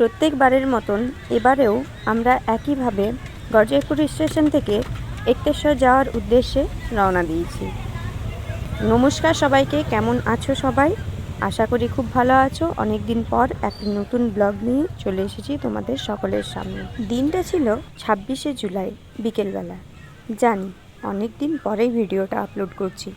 প্রত্যেকবারের মতন এবারেও আমরা একইভাবে গরজয়পুর স্টেশন থেকে একতেশ্বর যাওয়ার উদ্দেশ্যে রওনা দিয়েছি। নমস্কার সবাইকে, কেমন আছো সবাই? আশা করি খুব ভালো আছো। অনেক দিন পর একটি নতুন ব্লগ নিয়ে চলে এসেছি তোমাদের সকলের সামনে। দিনটা ছিল ছাব্বিশে জুলাই, বিকেলবেলা। জানি অনেক দিন পরেই ভিডিওটা আপলোড করছি।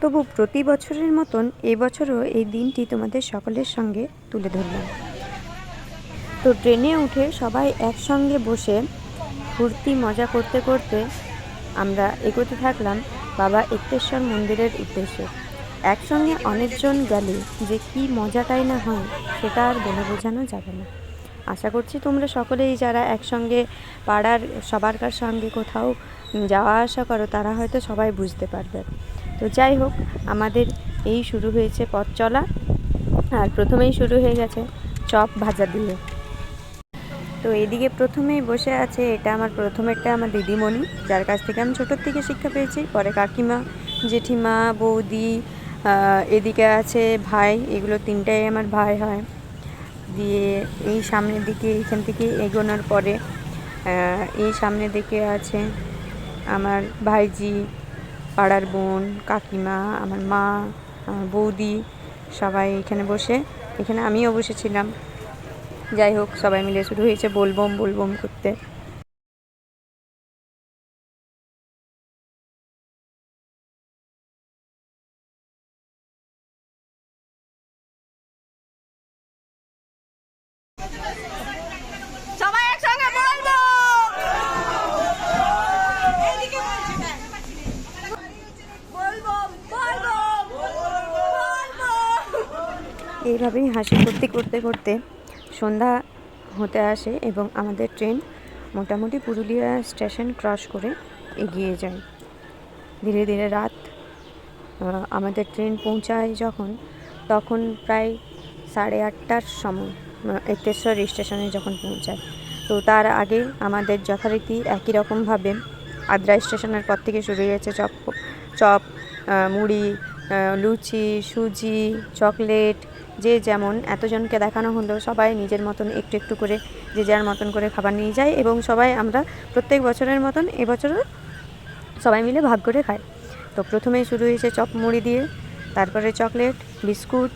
তবু প্রতি বছরের মতন এবছরও এই দিনটি তোমাদের সকলের সঙ্গে তুলে ধরলাম। তো ট্রেনে উঠে সবাই একসঙ্গে বসে ফুর্তি মজা করতে করতে আমরা এগোতে থাকলাম বাবা একতেশ্বর মন্দিরের উদ্দেশ্যে। একসঙ্গে অনেকজন গেলে যে কি মজাটাই না হয়, সেটা আর বলে বোঝানো যাবে না। আশা করছি তোমরা সকলেই যারা একসঙ্গে পাড়ার সবার কার সঙ্গে কোথাও যাওয়া আসা করো, তারা হয়তো সবাই বুঝতে পারবে। তো যাই হোক, আমাদের এই শুরু হয়েছে পথ চলা। আর প্রথমেই শুরু হয়ে গেছে চপ ভাজা দিয়ে। তো এদিকে প্রথমেই বসে আছে এটা আমার প্রথমেরটা আমার দিদিমণি, যার কাছ থেকে আমি ছোটোর থেকে শিক্ষা পেয়েছি। পরে কাকিমা, জেঠিমা, বৌদি এদিকে আছে ভাই, এগুলো তিনটাই আমার ভাই হয়। দিয়ে এই সামনের দিকে এইখান থেকে এগোনোর পরে এই সামনের দিকে আছে আমার ভাইজি, পাড়ার বোন, কাকিমা, আমার মা বৌদি, সবাই এখানে বসে। এখানে আমিও বসেছিলাম। যাই হোক সবাই মিলে শুরু হয়েছে বলবম বলবম করতে। এইভাবেই হাসি করতে করতে করতে সন্ধ্যা হতে আসে এবং আমাদের ট্রেন মোটামুটি পুরুলিয়া স্টেশন ক্রস করে এগিয়ে যায়। ধীরে ধীরে রাত আমাদের ট্রেন পৌঁছায় যখন তখন প্রায় সাড়ে আটটার সময় আহ, একটেশ্বর স্টেশনে যখন পৌঁছায়। তো তার আগে আমাদের যথারীতি একই রকমভাবে আদ্রা স্টেশনের পর থেকে শুরু হয়েছে চপ চপ মুড়ি লুচি সুজি চকলেট যে যেমন এতজনকে দেখানো হলো, সবাই নিজের মতন একটু একটু করে যে যার মতন করে খাবার নিয়ে যায় এবং সবাই আমরা প্রত্যেক বছরের মতন এবছরও সবাই মিলে ভাগ করে খাই। তো প্রথমে শুরু হয়েছে চপ মুড়ি দিয়ে, তারপরে চকলেট, বিস্কুট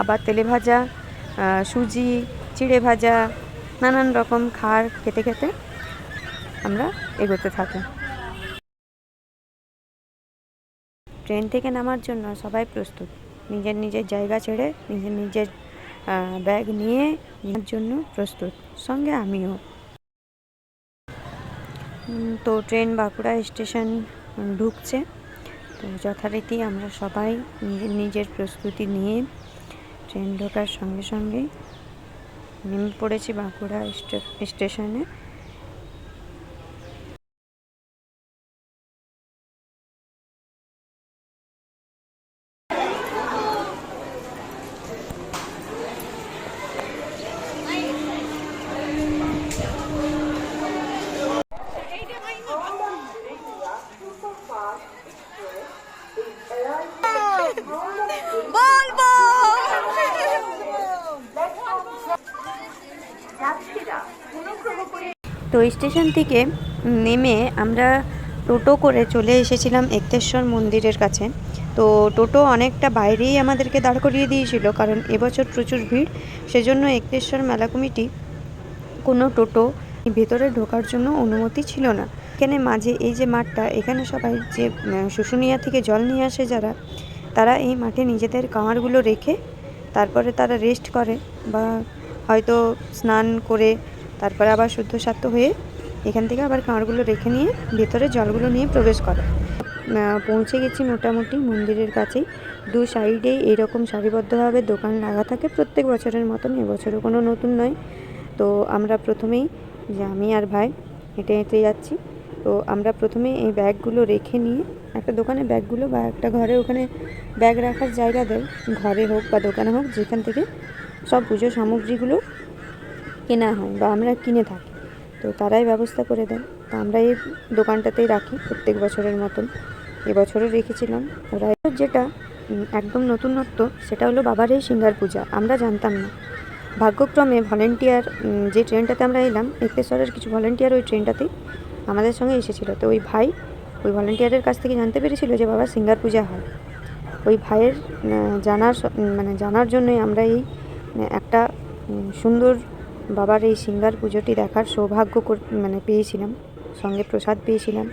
আবার তেলে ভাজা সুজি, চিড়ে ভাজা, নানান রকম খাবার খেতে খেতে আমরা এগোতে থাকি। ট্রেন থেকে নামার জন্য সবাই প্রস্তুত। নিজের নিজের জায়গা ছেড়ে নিজের নিজের ব্যাগ নিয়ে নেওয়ার জন্য প্রস্তুত। সঙ্গে আমিও। তো ট্রেন বাঁকুড়া স্টেশন ঢুকছে। তো যথারীতি আমরা সবাই নিজের নিজের প্রস্তুতি নিয়ে ট্রেন ঢোকার সঙ্গে সঙ্গে নেমে পড়েছি বাঁকুড়া স্টে- স্টেশনে তো স্টেশন থেকে নেমে আমরা টোটো করে চলে এসেছিলাম একতেশ্বর মন্দিরের কাছে। তো টোটো অনেকটা বাইরেই আমাদেরকে দাঁড় করিয়ে দিয়েছিল, কারণ এবছর প্রচুর ভিড়। সেজন্য একতেশ্বর মেলা কমিটি কোনো টোটো ভেতরে ঢোকার জন্য অনুমতি ছিল না। এখানে মাঝে এই যে মাঠটা, এখানে সবাই যে শুশুনিয়া থেকে জল নিয়ে আসে যারা, তারা এই মাঠে নিজেদের কাঁড়গুলো রেখে তারপরে তারা রেস্ট করে বা হয়তো স্নান করে তারপরে আবার শুদ্ধ স্বার্থ হয়ে এখান থেকে আবার কাঁড়গুলো রেখে নিয়ে ভেতরে জলগুলো নিয়ে প্রবেশ করে। পৌঁছে গেছি মোটামুটি মন্দিরের কাছেই। দু সাইডে এরকম সারিবদ্ধভাবে দোকান লাগা থাকে প্রত্যেক বছরের মতন, এবছরও কোনো নতুন নয়। তো আমরা প্রথমেই, যে আমি আর ভাই হেঁটে হেঁটে যাচ্ছি, তো আমরা প্রথমে এই ব্যাগগুলো রেখে নিয়ে একটা দোকানে ব্যাগগুলো বা একটা ঘরে ওখানে ব্যাগ রাখার জায়গা দেয় ঘরে হোক বা দোকানে হোক, যেখান থেকে সব পুজো সামগ্রীগুলো কেনা হয় বা আমরা কিনে থাকি। তো তারাই ব্যবস্থা করে দেন। তো আমরা এই দোকানটাতেই রাখি প্রত্যেক বছরের মতন। এবছরও রেখেছিলাম। ওরা যেটা একদম নতুনত্ব, সেটা হলো বাবার এই সিঙ্গার পূজা। আমরা জানতাম না। ভাগ্যক্রমে ভলেন্টিয়ার যে ট্রেনটাতে আমরা এলাম, এক্তেশ্বরের কিছু ভলেন্টিয়ার ওই ট্রেনটাতেই আমাদের সঙ্গে এসেছিল। তো ওই ভাই, ওই ভলেন্টিয়ারের কাছ থেকে জানতে পেরেছিল যে বাবা সিঙ্গার পূজা হয়। ওই ভাইয়ের জানার মানে জানার জন্যই আমরা এই একটা সুন্দর বাবার এই সিঙ্গার পুজোটি দেখার সৌভাগ্য মানে পেয়েছিলাম, সঙ্গে প্রসাদ পেয়েছিলাম।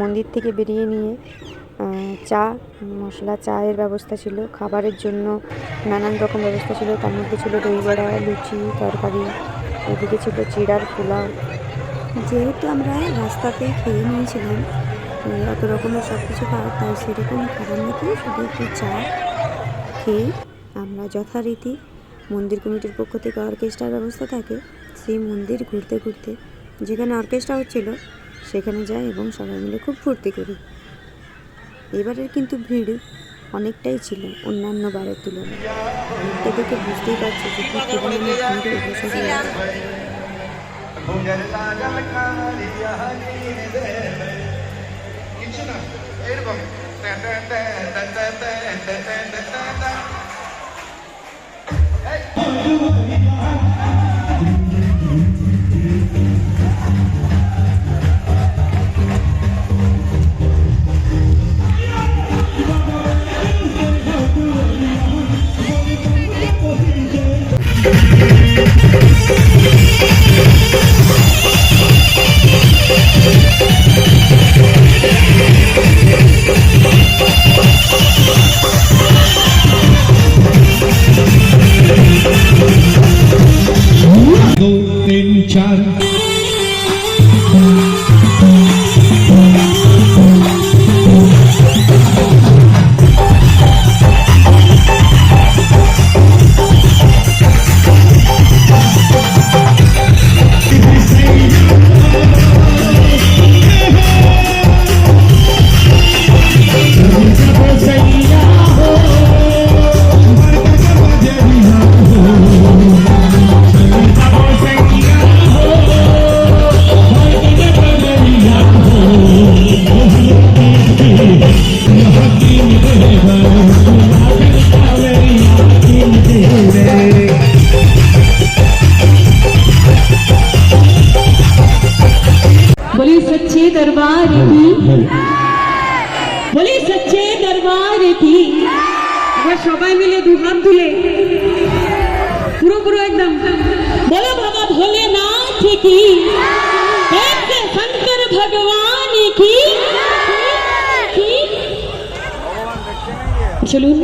মন্দির থেকে বেরিয়ে নিয়ে চা, মশলা, চায়ের ব্যবস্থা ছিল, খাবারের জন্য নানান রকম ব্যবস্থা ছিল, তার মধ্যে ছিল দই বড়া, লুচি, তরকারি, এদিকে ছিল চিড়ার পোলাও। যেহেতু আমরা রাস্তাতেই খেয়ে নিয়েছিলাম অত রকমের সব কিছু খাওয়া তাই সেরকম খাবার নাকি শুধু একটু চা খেয়ে আমরা যথারীতি মন্দির কমিটির পক্ষ থেকে অর্কেস্ট্রার ব্যবস্থা থাকে। সেই মন্দির ঘুরতে ঘুরতে যেখানে অর্কেস্ট্রা হচ্ছিল, সেখানে যাই এবং সবাই মিলে খুব ফুর্তি করি। এবারের কিন্তু ভিড় অনেকটাই ছিল অন্যান্য বারের তুলনায়। দেখে বুঝতেই পারছি যে না চলুন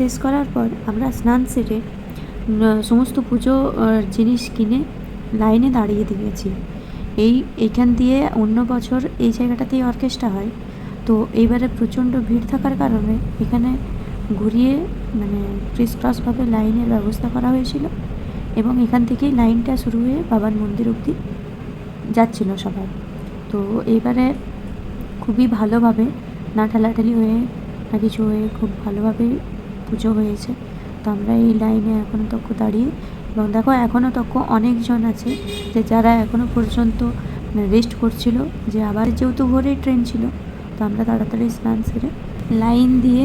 শেষ করার পর আমরা স্নান সেরে সমস্ত পুজো জিনিস কিনে লাইনে দাঁড়িয়ে দিয়েছি। এই, এইখান দিয়ে অন্য বছর এই জায়গাটাতেই অর্কেস্ট্রা হয়। তো এইবারে প্রচণ্ড ভিড় থাকার কারণে এখানে ঘুরিয়ে মানে ক্রিস ক্রসভাবে লাইনের ব্যবস্থা করা হয়েছিল এবং এখান থেকেই লাইনটা শুরু হয়ে বাবার মন্দির অবধি যাচ্ছিল সবাই। তো এইবারে খুবই ভালোভাবে না ঠেলাঠেলি হয়ে না কিছু হয়ে খুব ভালোভাবে পুজো হয়েছে। তো আমরা এই লাইনে এখনও তক্ক দাঁড়িয়ে এবং দেখো এখনও তক্ক অনেকজন আছে যে যারা এখনও পর্যন্ত রেস্ট করছিল, যে আবার যেহেতু ভোরের ট্রেন ছিল, তো আমরা তাড়াতাড়ি স্নান সেরে লাইন দিয়ে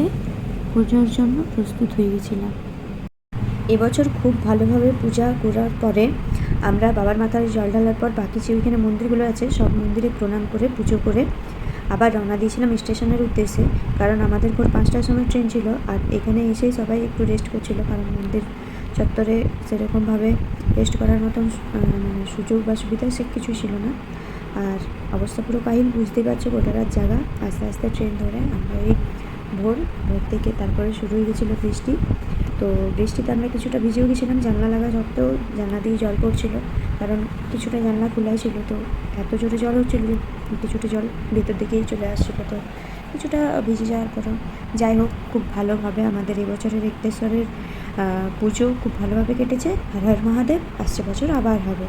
পুজোর জন্য প্রস্তুত হয়ে গেছিলাম। এবছর খুব ভালোভাবে পূজা করার পরে আমরা বাবার মাথায় জল ঢালার পর বাকি যে ওইখানে মন্দিরগুলো আছে, সব মন্দিরে প্রণাম করে পুজো করে আবার রওনা দিয়েছিলাম স্টেশনের উদ্দেশ্যে, কারণ আমাদের ভোর পাঁচটার সময় ট্রেন ছিল আর এখানে এসেই সবাই একটু রেস্ট করছিল, কারণ মন্দির চত্বরে সেরকমভাবে রেস্ট করার মতন মানে সুযোগ বা সুবিধা সে কিছু ছিল না। আর অবস্থা পুরো কাহিল, বুঝতেই পারছ গোটা রাত জায়গা আস্তে আস্তে ট্রেন ধরে আমরা এই ভোর ভোর থেকে তারপরে শুরু হয়ে গেছিল বৃষ্টি। তো বৃষ্টিতে আমরা কিছুটা ভিজেও গেছিলাম, জানলা লাগা সত্ত্বেও জানলা দিয়ে জল পড়ছিল। কারণ কিছুটা জানলা খোলাই ছিল তো এত জোরে জল হচ্ছিল কিছুটা জল ভেতর দিকেই চলে আসছিল তো কিছুটা ভিজে যাওয়ার পরও যাই হোক, খুব ভালোভাবে আমাদের এবছরের একটেশ্বরের পুজো খুব ভালোভাবে কেটেছে। হর হর মহাদেব, আসছে বছর আবার হবে।